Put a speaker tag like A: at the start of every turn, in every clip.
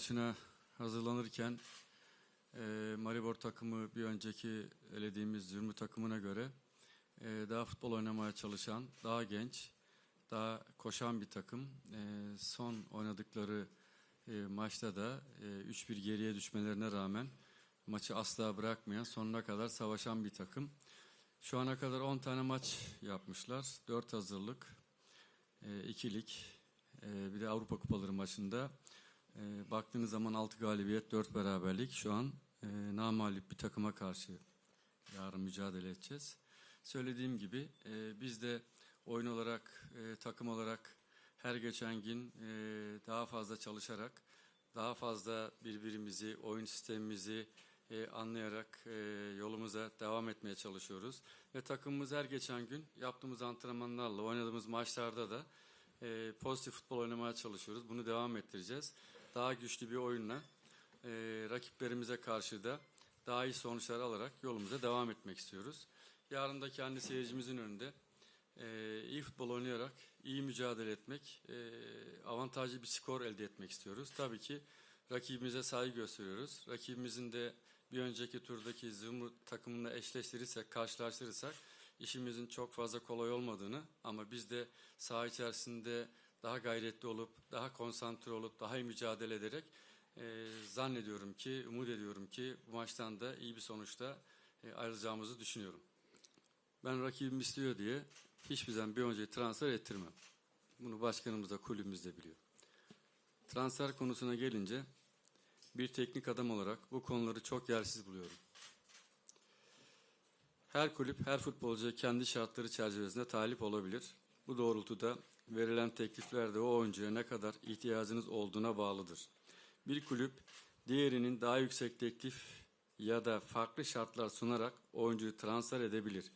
A: E, maçına hazırlanırken e, Maribor takımı bir önceki elediğimiz Zürmü takımına göre e, daha futbol oynamaya çalışan, daha genç, daha koşan bir takım. E, son oynadıkları e, maçta da e, 3-1 geriye düşmelerine rağmen maçı asla bırakmayan, sonuna kadar savaşan bir takım. Şu ana kadar 10 tane maç yapmışlar. 4 hazırlık, 2 lig, e, bir de Avrupa Kupaları maçında. E, baktığınız zaman 6 galibiyet, 4 beraberlik. Şu an e, namalip bir takıma karşı yarın mücadele edeceğiz. Söylediğim gibi e, biz de oyun olarak, e, takım olarak her geçen gün e, daha fazla çalışarak, daha fazla birbirimizi, oyun sistemimizi e, anlayarak e, yolumuza devam etmeye çalışıyoruz. Ve takımımız her geçen gün yaptığımız antrenmanlarla, oynadığımız maçlarda da e, pozitif futbol oynamaya çalışıyoruz. Bunu devam ettireceğiz. Daha güçlü bir oyunla e, rakiplerimize karşı da daha iyi sonuçlar alarak yolumuza devam etmek istiyoruz. Yarın da kendi seyircimizin önünde e, iyi futbol oynayarak iyi mücadele etmek, e, avantajlı bir skor elde etmek istiyoruz. Tabii ki rakibimize saygı gösteriyoruz. Rakibimizin de bir önceki turdaki Zumrut takımını eşleştirirsek, karşılaştırırsak işimizin çok fazla kolay olmadığını ama biz de saha içerisinde daha gayretli olup, daha konsantre olup, daha iyi mücadele ederek e, zannediyorum ki, umut ediyorum ki bu maçtan da iyi bir sonuçta e, ayrılacağımızı düşünüyorum. Ben rakibim istiyor diye hiçbir zaman bir önce transfer ettirmem. Bunu başkanımız da kulübümüz de biliyor. Transfer konusuna gelince bir teknik adam olarak bu konuları çok yersiz buluyorum. Her kulüp, her futbolcuya kendi şartları çerçevesinde talip olabilir. Bu doğrultuda verilen teklifler de o oyuncuya ne kadar ihtiyacınız olduğuna bağlıdır. Bir kulüp diğerinin daha yüksek teklif ya da farklı şartlar sunarak oyuncuyu transfer edebilir.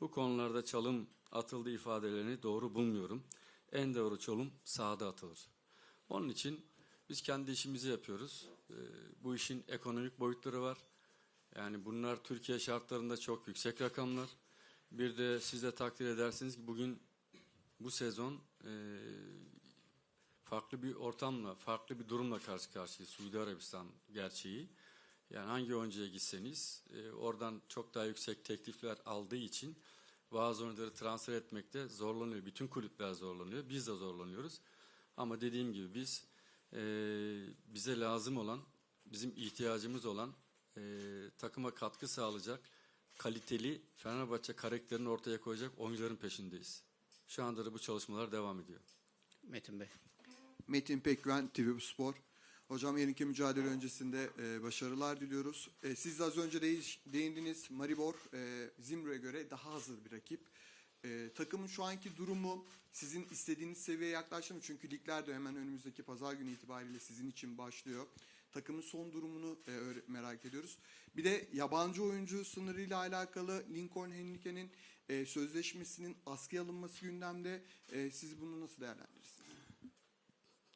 A: Bu konularda çalım atıldı ifadelerini doğru bulmuyorum. En doğru çalım sahada atılır. Onun için biz kendi işimizi yapıyoruz. Ee, bu işin ekonomik boyutları var. Yani bunlar Türkiye şartlarında çok yüksek rakamlar. Bir de siz de takdir edersiniz ki bugün bu sezon e, farklı bir ortamla, farklı bir durumla karşı karşıyayız. Suudi Arabistan gerçeği. Yani hangi oyuncuya gitseniz e, oradan çok daha yüksek teklifler aldığı için bazı oyuncuları transfer etmekte zorlanıyor. Bütün kulüpler zorlanıyor. Biz de zorlanıyoruz. Ama dediğim gibi biz e, bize lazım olan, bizim ihtiyacımız olan e, takıma katkı sağlayacak kaliteli Fenerbahçe karakterini ortaya koyacak oyuncuların peşindeyiz. Şu anda da bu çalışmalar devam ediyor.
B: Metin Bey.
C: Metin Pekgüven, TV Spor. Hocam yarınki mücadele öncesinde e, başarılar diliyoruz. E, siz de az önce değiş, değindiniz. Maribor e, Zimro'ya göre daha hazır bir rakip. E, takımın şu anki durumu sizin istediğiniz seviyeye yaklaştı mı? Çünkü ligler de hemen önümüzdeki pazar günü itibariyle sizin için başlıyor. Takımın son durumunu e, merak ediyoruz. Bir de yabancı oyuncu sınırıyla alakalı Lincoln Henrique'nin e, sözleşmesinin askıya alınması gündemde. E, siz bunu nasıl değerlendirirsiniz?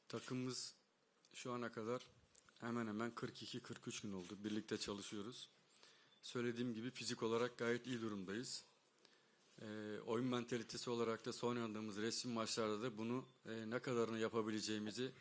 A: Takımımız şu ana kadar hemen hemen 42-43 gün oldu. Birlikte çalışıyoruz. Söylediğim gibi fizik olarak gayet iyi durumdayız. Ee, oyun mentalitesi olarak da son oynadığımız resim maçlarda da bunu e, ne kadarını yapabileceğimizi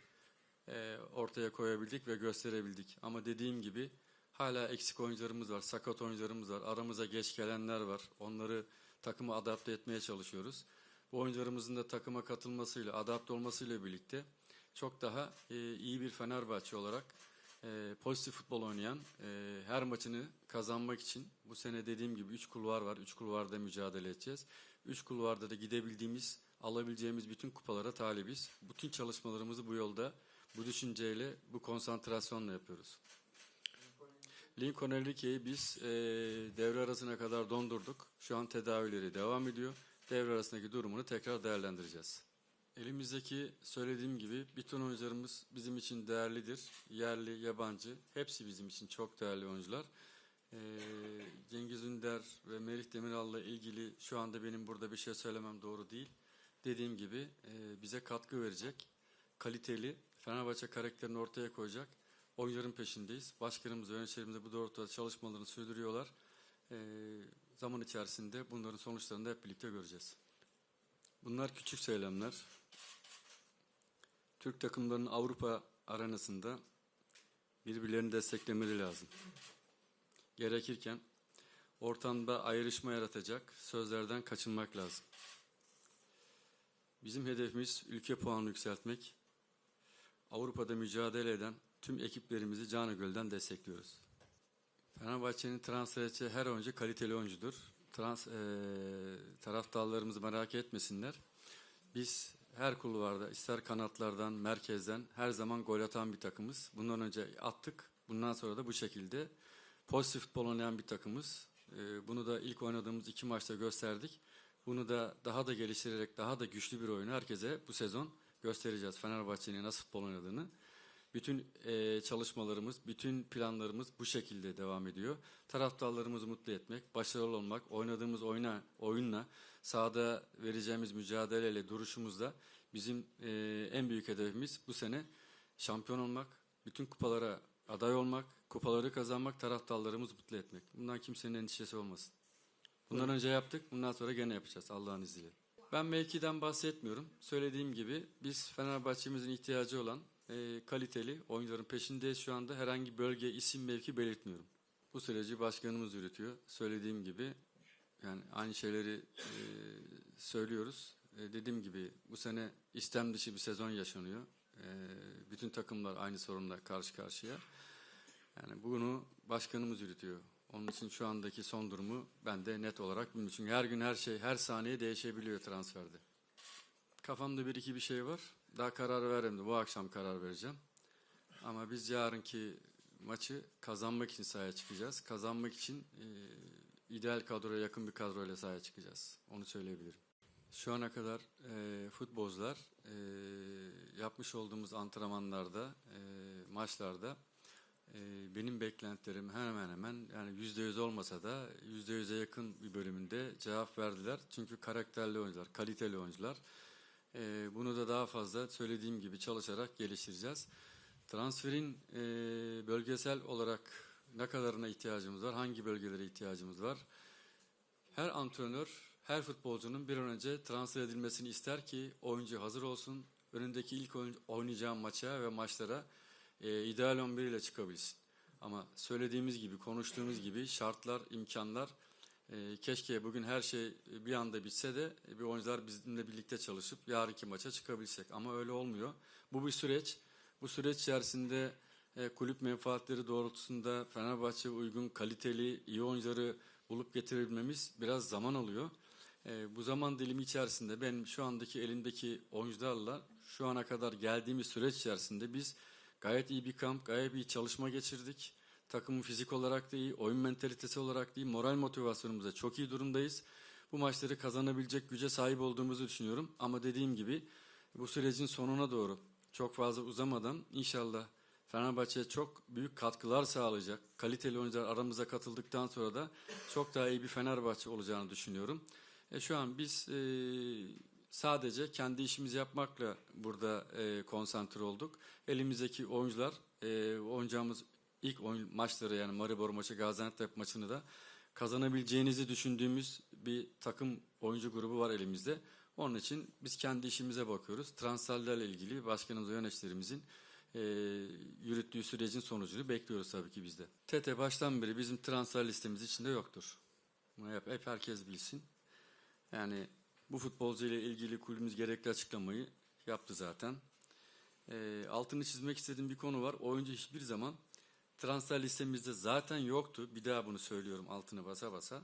A: e, ortaya koyabildik ve gösterebildik. Ama dediğim gibi hala eksik oyuncularımız var, sakat oyuncularımız var, aramıza geç gelenler var. Onları takıma adapte etmeye çalışıyoruz. Bu oyuncularımızın da takıma katılmasıyla, adapte olmasıyla birlikte çok daha e, iyi bir Fenerbahçe olarak e, pozitif futbol oynayan, e, her maçını kazanmak için bu sene dediğim gibi 3 kulvar var. 3 kulvarda mücadele edeceğiz. 3 kulvarda da gidebildiğimiz, alabileceğimiz bütün kupalara talibiz. Bütün çalışmalarımızı bu yolda, bu düşünceyle, bu konsantrasyonla yapıyoruz. Lincoln Enrique'yi biz e, devre arasına kadar dondurduk. Şu an tedavileri devam ediyor. Devre arasındaki durumunu tekrar değerlendireceğiz. Elimizdeki söylediğim gibi bütün oyuncularımız bizim için değerlidir. Yerli, yabancı hepsi bizim için çok değerli oyuncular. Ee, Cengiz Ünder ve Merih Demiral'la ilgili şu anda benim burada bir şey söylemem doğru değil. Dediğim gibi e, bize katkı verecek, kaliteli, Fenerbahçe karakterini ortaya koyacak oyuncuların peşindeyiz. Başkanımız ve yöneticilerimiz de bu doğrultuda çalışmalarını sürdürüyorlar. Ee, zaman içerisinde bunların sonuçlarını da hep birlikte göreceğiz. Bunlar küçük söylemler. Türk takımlarının Avrupa arenasında birbirlerini desteklemeleri lazım. Gerekirken ortamda ayrışma yaratacak sözlerden kaçınmak lazım. Bizim hedefimiz ülke puanını yükseltmek. Avrupa'da mücadele eden tüm ekiplerimizi canı gölden destekliyoruz. Fenerbahçe'nin transfer her oyuncu kaliteli oyuncudur. Trans, eee taraftarlarımız merak etmesinler. Biz her kulvarda ister kanatlardan, merkezden her zaman gol atan bir takımız. Bundan önce attık. Bundan sonra da bu şekilde pozitif futbol oynayan bir takımız. Eee, bunu da ilk oynadığımız iki maçta gösterdik. Bunu da daha da geliştirerek daha da güçlü bir oyunu herkese bu sezon göstereceğiz. Fenerbahçe'nin nasıl futbol oynadığını. Bütün eee, çalışmalarımız, bütün planlarımız bu şekilde devam ediyor. Taraftarlarımızı mutlu etmek, başarılı olmak, oynadığımız oyuna, oyunla, sahada vereceğimiz mücadeleyle, duruşumuzla bizim eee, en büyük hedefimiz bu sene şampiyon olmak, bütün kupalara aday olmak, kupaları kazanmak, taraftarlarımızı mutlu etmek. Bundan kimsenin endişesi olmasın. Bundan önce yaptık, bundan sonra gene yapacağız Allah'ın izniyle. Ben mevkiden bahsetmiyorum. Söylediğim gibi biz Fenerbahçe'mizin ihtiyacı olan e, kaliteli oyuncuların peşindeyiz şu anda. Herhangi bölge, isim, mevki belirtmiyorum. Bu süreci başkanımız yürütüyor. Söylediğim gibi yani aynı şeyleri e, söylüyoruz. E, dediğim gibi bu sene istem dışı bir sezon yaşanıyor. E, bütün takımlar aynı sorunla karşı karşıya. Yani bunu başkanımız yürütüyor. Onun için şu andaki son durumu ben de net olarak bilmiyorum. Çünkü her gün her şey, her saniye değişebiliyor transferde. Kafamda bir iki bir şey var. Daha karar vermedim. Bu akşam karar vereceğim. Ama biz yarınki maçı kazanmak için sahaya çıkacağız. Kazanmak için e, ideal kadroya yakın bir kadroyla sahaya çıkacağız. Onu söyleyebilirim. Şu ana kadar e, futbolcular e, yapmış olduğumuz antrenmanlarda, e, maçlarda e, benim beklentilerim hemen hemen yani yüzde yüz olmasa da yüzde yüze yakın bir bölümünde cevap verdiler. Çünkü karakterli oyuncular, kaliteli oyuncular. E, bunu da daha fazla söylediğim gibi çalışarak geliştireceğiz. Transferin e, bölgesel olarak ne kadarına ihtiyacımız var, hangi bölgelere ihtiyacımız var? Her antrenör, her futbolcunun bir an önce transfer edilmesini ister ki oyuncu hazır olsun. Önündeki ilk oyun- maça ve maçlara e, ideal 11 ile çıkabilsin. Ama söylediğimiz gibi, konuştuğumuz gibi şartlar, imkanlar e, keşke bugün her şey bir anda bitse de e, bir oyuncular bizimle birlikte çalışıp yarınki maça çıkabilsek. Ama öyle olmuyor. Bu bir süreç. Bu süreç içerisinde e, kulüp menfaatleri doğrultusunda Fenerbahçe uygun, kaliteli, iyi oyuncuları bulup getirebilmemiz biraz zaman alıyor. E, bu zaman dilimi içerisinde ben şu andaki elimdeki oyuncularla şu ana kadar geldiğimiz süreç içerisinde biz gayet iyi bir kamp, gayet iyi çalışma geçirdik. Takımın fizik olarak da iyi, oyun mentalitesi olarak da iyi, moral motivasyonumuzda çok iyi durumdayız. Bu maçları kazanabilecek güce sahip olduğumuzu düşünüyorum. Ama dediğim gibi bu sürecin sonuna doğru çok fazla uzamadan inşallah Fenerbahçe'ye çok büyük katkılar sağlayacak. Kaliteli oyuncular aramıza katıldıktan sonra da çok daha iyi bir Fenerbahçe olacağını düşünüyorum. E, şu an biz e, sadece kendi işimizi yapmakla burada e, konsantre olduk. Elimizdeki oyuncular, e, oynayacağımız ilk oyun maçları yani Maribor maçı, Gaziantep maçını da kazanabileceğinizi düşündüğümüz bir takım oyuncu grubu var elimizde. Onun için biz kendi işimize bakıyoruz. Transferlerle ilgili başkanımız yöneticilerimizin e, yürüttüğü sürecin sonucunu bekliyoruz tabii ki biz de. TT baştan beri bizim transfer listemiz içinde yoktur. Bunu hep, hep herkes bilsin. Yani bu futbolcu ile ilgili kulübümüz gerekli açıklamayı yaptı zaten. E, altını çizmek istediğim bir konu var. Oyuncu hiçbir zaman transfer listemizde zaten yoktu. Bir daha bunu söylüyorum altını basa basa.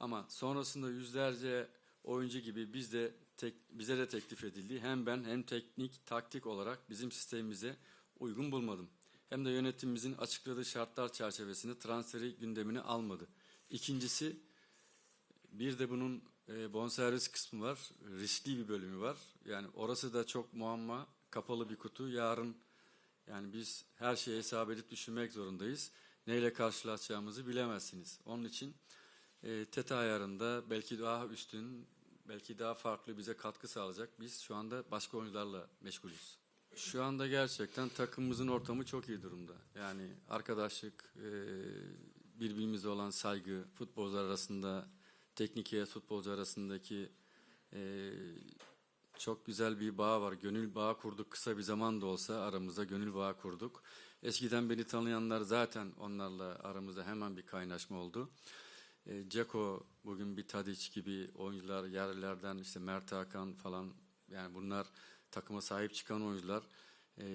A: Ama sonrasında yüzlerce oyuncu gibi biz de tek, bize de teklif edildi. Hem ben hem teknik, taktik olarak bizim sistemimize uygun bulmadım. Hem de yönetimimizin açıkladığı şartlar çerçevesinde transferi gündemine almadı. İkincisi bir de bunun e, bonservis kısmı var. Riskli bir bölümü var. Yani orası da çok muamma, kapalı bir kutu. Yarın yani biz her şeyi hesap edip düşünmek zorundayız. Neyle karşılaşacağımızı bilemezsiniz. Onun için e, TETA ayarında belki daha üstün, belki daha farklı bize katkı sağlayacak. Biz şu anda başka oyuncularla meşgulüz. Şu anda gerçekten takımımızın ortamı çok iyi durumda. Yani arkadaşlık, e, birbirimize olan saygı, futbolcular arasında, teknik heyet futbolcu arasındaki e, çok güzel bir bağ var. Gönül bağı kurduk. Kısa bir zaman da olsa aramızda gönül bağı kurduk. Eskiden beni tanıyanlar zaten onlarla aramızda hemen bir kaynaşma oldu. E, Ceko bugün bir Tadic gibi oyuncular yerlerden işte Mert Hakan falan yani bunlar takıma sahip çıkan oyuncular. E,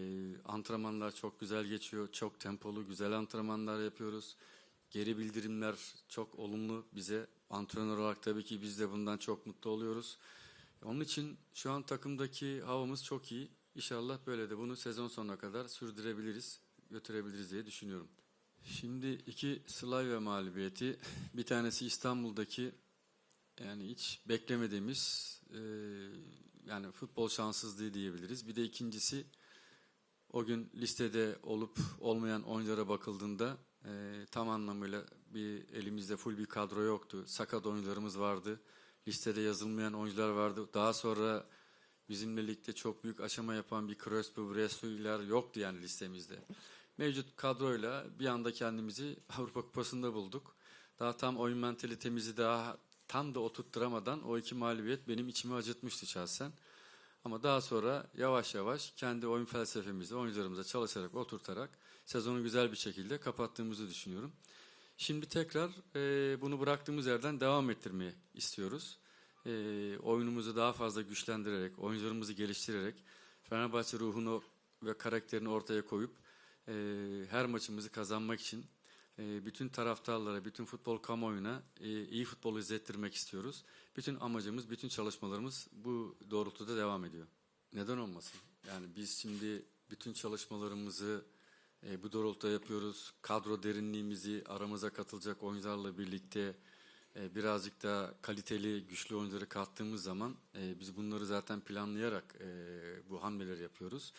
A: antrenmanlar çok güzel geçiyor. Çok tempolu güzel antrenmanlar yapıyoruz. Geri bildirimler çok olumlu bize. Antrenör olarak tabii ki biz de bundan çok mutlu oluyoruz. Onun için şu an takımdaki havamız çok iyi. İnşallah böyle de bunu sezon sonuna kadar sürdürebiliriz, götürebiliriz diye düşünüyorum. Şimdi iki Slavia mağlubiyeti. Bir tanesi İstanbul'daki yani hiç beklemediğimiz e, yani futbol şanssızlığı diyebiliriz. Bir de ikincisi o gün listede olup olmayan oyunculara bakıldığında e, tam anlamıyla bir elimizde full bir kadro yoktu. Sakat oyuncularımız vardı. Listede yazılmayan oyuncular vardı. Daha sonra bizimle ligde çok büyük aşama yapan bir Crespo, Bresu'lar yoktu yani listemizde. Mevcut kadroyla bir anda kendimizi Avrupa Kupası'nda bulduk. Daha tam oyun mentalitemizi daha tam da oturtturamadan o iki mağlubiyet benim içimi acıtmıştı şahsen. Ama daha sonra yavaş yavaş kendi oyun felsefemizi oyuncularımıza çalışarak, oturtarak sezonu güzel bir şekilde kapattığımızı düşünüyorum. Şimdi tekrar e, bunu bıraktığımız yerden devam ettirmeyi istiyoruz. E, oyunumuzu daha fazla güçlendirerek, oyuncularımızı geliştirerek, Fenerbahçe ruhunu ve karakterini ortaya koyup e, her maçımızı kazanmak için e, bütün taraftarlara, bütün futbol kamuoyuna e, iyi futbol izlettirmek istiyoruz. Bütün amacımız, bütün çalışmalarımız bu doğrultuda devam ediyor. Neden olmasın? Yani biz şimdi bütün çalışmalarımızı e, bu doğrultuda yapıyoruz. Kadro derinliğimizi aramıza katılacak oyuncularla birlikte e, birazcık da kaliteli, güçlü oyuncuları kattığımız zaman e, biz bunları zaten planlayarak e, bu hamleleri yapıyoruz.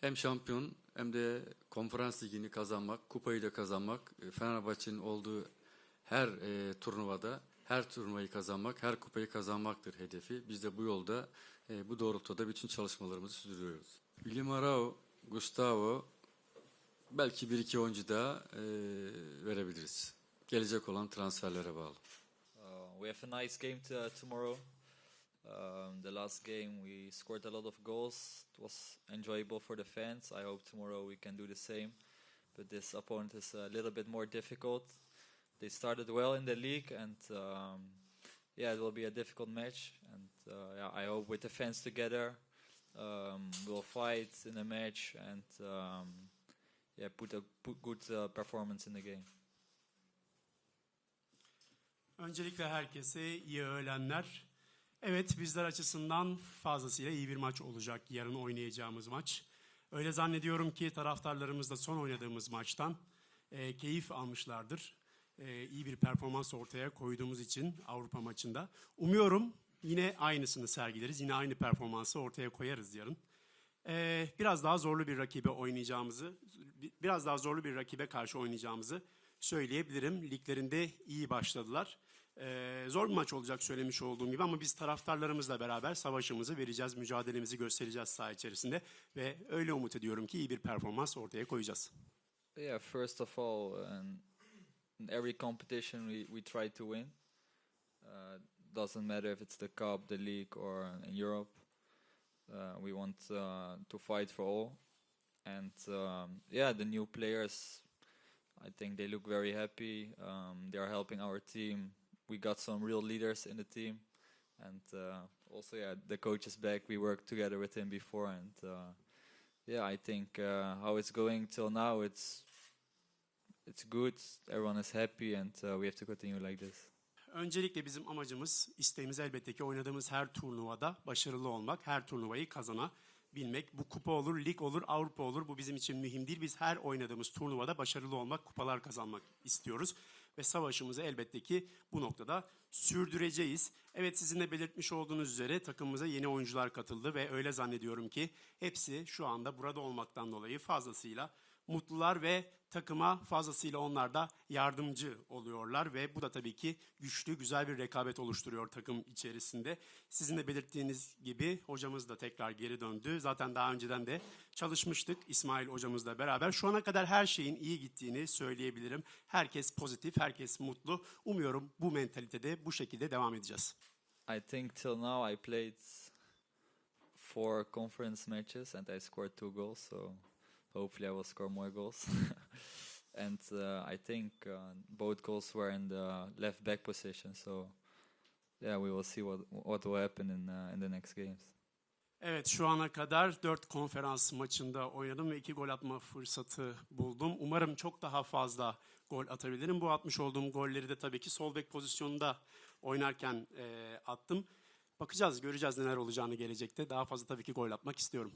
A: Hem şampiyon hem de konferans ligini kazanmak, kupayı da kazanmak, e, Fenerbahçe'nin olduğu her e, turnuvada her turnuvayı kazanmak, her kupayı kazanmaktır hedefi. Biz de bu yolda, e, bu doğrultuda bütün çalışmalarımızı sürdürüyoruz. William Arao, Gustavo, belki bir iki oyuncu daha e, verebiliriz. Gelecek olan transferlere bağlı.
B: Uh, we have a nice game to, tomorrow. Um, the last game we scored a lot of goals. It was enjoyable for the fans. I hope tomorrow we can do the same. But this opponent is a little bit more difficult. They started well in the league, and um, yeah, it will be a difficult match. And uh, yeah, I hope with the fans together, um, we'll fight in the match and um, yeah, put a put good uh, performance in the game.
D: Öncelikle herkese iyi öğlenler. Evet bizler açısından fazlasıyla iyi bir maç olacak yarın oynayacağımız maç. Öyle zannediyorum ki taraftarlarımız da son oynadığımız maçtan e, keyif almışlardır. E, iyi bir performans ortaya koyduğumuz için Avrupa maçında. Umuyorum yine aynısını sergileriz. Yine aynı performansı ortaya koyarız yarın. E, biraz daha zorlu bir rakibe oynayacağımızı, biraz daha zorlu bir rakibe karşı oynayacağımızı söyleyebilirim. Liglerinde iyi başladılar. Ee, zor bir maç olacak söylemiş olduğum gibi ama biz taraftarlarımızla beraber savaşımızı vereceğiz, mücadelemizi göstereceğiz saha içerisinde ve öyle umut ediyorum ki iyi bir performans ortaya koyacağız.
B: Yeah, first of all, um, in every competition we, we try to win. Uh, doesn't matter if it's the cup, the league, or in Europe. Uh, we want uh, to fight for all. And um, yeah, the new players, I think they look very happy. Um, they are helping our team. We got some real leaders in the team. And uh, also, yeah, the coach is back. We worked together with him before, and yeah, I think how it's going till now, it's it's good. Everyone is happy, and uh, we have to continue like this.
D: Öncelikle bizim amacımız, isteğimiz elbette ki oynadığımız her turnuvada başarılı olmak, her turnuvayı kazanabilmek. Bu kupa olur, lig olur, Avrupa olur. Bu bizim için mühim değil. Biz her oynadığımız turnuvada başarılı olmak, kupalar kazanmak istiyoruz. Ve savaşımızı elbette ki bu noktada sürdüreceğiz. Evet sizin de belirtmiş olduğunuz üzere takımımıza yeni oyuncular katıldı ve öyle zannediyorum ki hepsi şu anda burada olmaktan dolayı fazlasıyla mutlular ve takıma fazlasıyla onlar da yardımcı oluyorlar ve bu da tabii ki güçlü, güzel bir rekabet oluşturuyor takım içerisinde. Sizin de belirttiğiniz gibi hocamız da tekrar geri döndü. Zaten daha önceden de çalışmıştık İsmail hocamızla beraber. Şu ana kadar her şeyin iyi gittiğini söyleyebilirim. Herkes pozitif, herkes mutlu. Umuyorum bu mentalitede bu şekilde devam edeceğiz.
B: I think till now I played four conference matches and I scored two goals. So hopefully I will score more goals. and uh, I think uh, both goals were in the left back position. So yeah, we will see what what will happen in uh, in the next games.
D: Evet şu ana kadar 4 konferans maçında oynadım ve 2 gol atma fırsatı buldum. Umarım çok daha fazla gol atabilirim. Bu atmış olduğum golleri de tabii ki sol bek pozisyonunda oynarken e, attım. Bakacağız, göreceğiz neler olacağını gelecekte. Daha fazla tabii ki gol atmak istiyorum.